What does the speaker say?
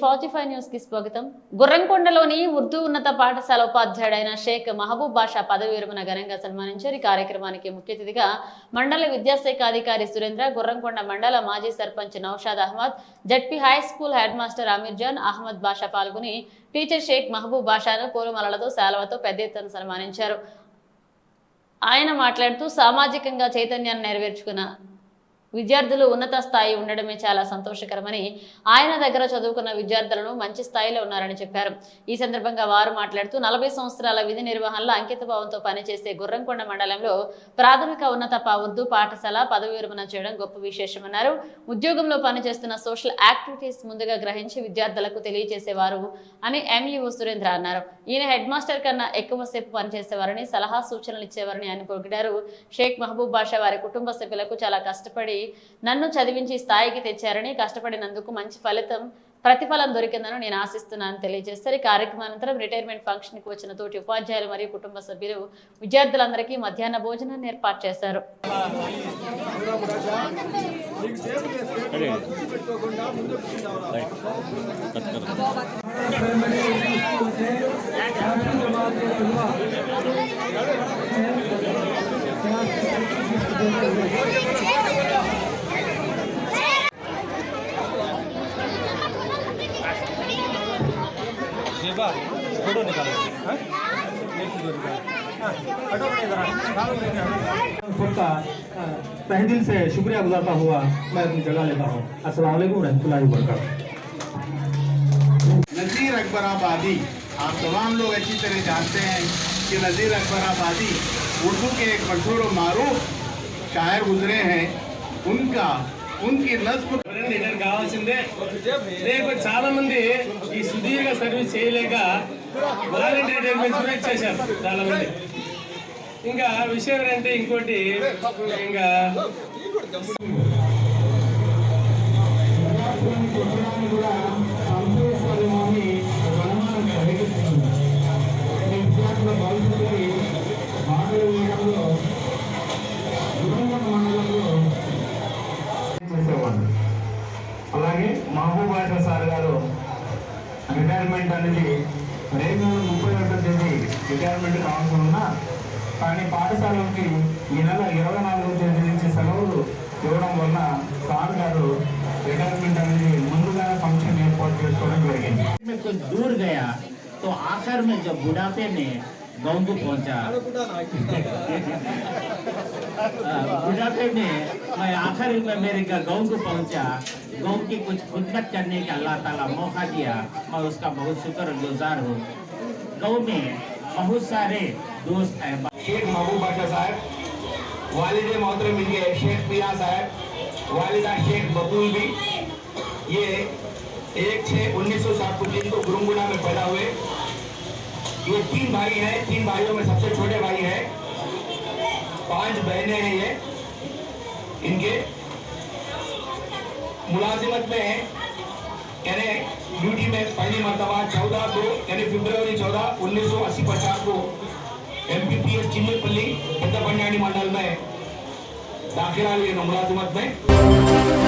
Forty five న్యూస్కి స్వాగతం. గుర్రంకొండలోని ఉర్దూ ఉన్నత పాఠశాల ఉపాధ్యాయుడైన షేక్ మహబూబ్ బాషా పదవి విరమణ ఘనంగా సన్మానించారు. ఈ కార్యక్రమానికి ముఖ్య అతిథిగా మండల విద్యాశాఖ అధికారి సురేంద్ర గుర్రంకొండ మండల మాజీ sarpanch Noushad Ahmed ZP high school headmaster Ameer Jan Ahmed Basha పాల్గొని టీచర్ షేక్ మహబూబ్ బాషాను పూలమలలతో శాలవతో పెద్ద ఎత్తున సన్మానించారు. ఆయన మాట్లాడుతూ సామాజికంగా చైతన్యాన్ని నెరవేర్చుకున్న విద్యార్థులు ఉన్నత స్థాయి ఉండడమే చాలా సంతోషకరమని ఆయన దగ్గర చదువుకున్న విద్యార్థులను మంచి స్థాయిలో ఉన్నారని చెప్పారు. ఈ సందర్భంగా వారు మాట్లాడుతూ నలభై సంవత్సరాల విధి నిర్వహణలో అంకితభావంతో పనిచేసే గుర్రంకొండ మండలంలో ప్రాథమిక ఉన్నత ఉర్దూ పాఠశాల పదవి విరమణ చేయడం గొప్ప విశేషమన్నారు. ఉద్యోగంలో పనిచేస్తున్న సోషల్ యాక్టివిటీస్ ముందుగా గ్రహించి విద్యార్థులకు తెలియజేసేవారు అని ఎంఈఓ సురేంద్ర అన్నారు. ఈయన హెడ్ మాస్టర్ కన్నా ఎక్కువసేపు పనిచేసేవారని సలహా సూచనలు ఇచ్చేవారని ఆయన పొగిడారు షేక్ మహబూబ్ బాషా వారి కుటుంబ సభ్యులకు చాలా కష్టపడి నన్ను చదివించి స్థాయికి తెచ్చారని కష్టపడినందుకు మంచి ఫలితం ప్రతిఫలం దొరికిందని నేను ఆశిస్తున్నాను తెలియజేస్తారు ఈ కార్యక్రమానంతరం రిటైర్మెంట్ ఫంక్షన్కి వచ్చిన తోటి ఉపాధ్యాయులు మరియు కుటుంబ సభ్యులు విద్యార్థులందరికీ మధ్యాహ్న భోజనాన్ని ఏర్పాటు చేశారు Thank you. हाँ? फ़ोटो निकालो। हाँ, इधर। सबका अ, दिल से शुक्रिया गुजारता हुआ मैं अपनी जगह लेता हूँ। वालेकुम रहमतुल्लाहि नज़ीर अकबर आबादी आप तमाम लोग अच्छी तरह जानते हैं कि नज़ीर अकबर आबादी उर्दू के एक मशहूर मारूफ शायर गुजरे हैं। उनका उनकी అంటే కావాల్సిందే. రేపు చాలా మంది ఈ సుదీర్ఘ సర్వీస్ చేయలేక వాలంటీర్ రిటైర్మెంట్స్ కూడా ఇచ్చేసారు చాలా మంది ఇంకా విషయం ఏంటంటే ఇంకోటి ఇంకా కూడా అలాగే మహబూబ్ బాషా సార్ గారు రిటైర్మెంట్ అనేది రేపు ముప్పై ఒకటో తేదీ రిటైర్మెంట్ కావాల్సి ఉన్నా కానీ పాఠశాలకి ఈ నెల ఇరవై నాలుగో తేదీ నుంచి సెలవులు ఇవ్వడం వల్ల సార్ గారు రిటైర్మెంట్ అనేది ముందుగానే ఫంక్షన్ ఏర్పాటు చేసుకోవడం జరిగింది में कुछ दूर गया तो आखिर में जब बुढ़ापे में गाँव को पहुँचा हाँ, बुढ़ापे में मैं आखिर में मेरे गाँव को पहुँचा गाँव की कुछ खुदमत करने का अल्लाह ताला मौका दिया मैं उसका बहुत शुक्र गुजार हूँ। गाँव में बहुत सारे दोस्त हैं। शेख महबूब बाशा साहब वालिद मोहतरम इनके शेख पिया साहब वालिदा शेख बतूल भी। ये एक छः उन्नीस सौ सात को जिनको गुरुंगुना में पैदा हुए ये तीन भाई हैं, तीन भाइयों में सबसे छोटे भाई हैं। पाँच बहनें हैं ये। इनके मुलाजिमत में है। यानी ड्यूटी में पहली मरतबा चौदह को, यानी फरवरी चौदह उन्नीस सौ अस्सी पचास को M P P S Peddapanyani mandal में दाखिला लिए मुलाजिमत में।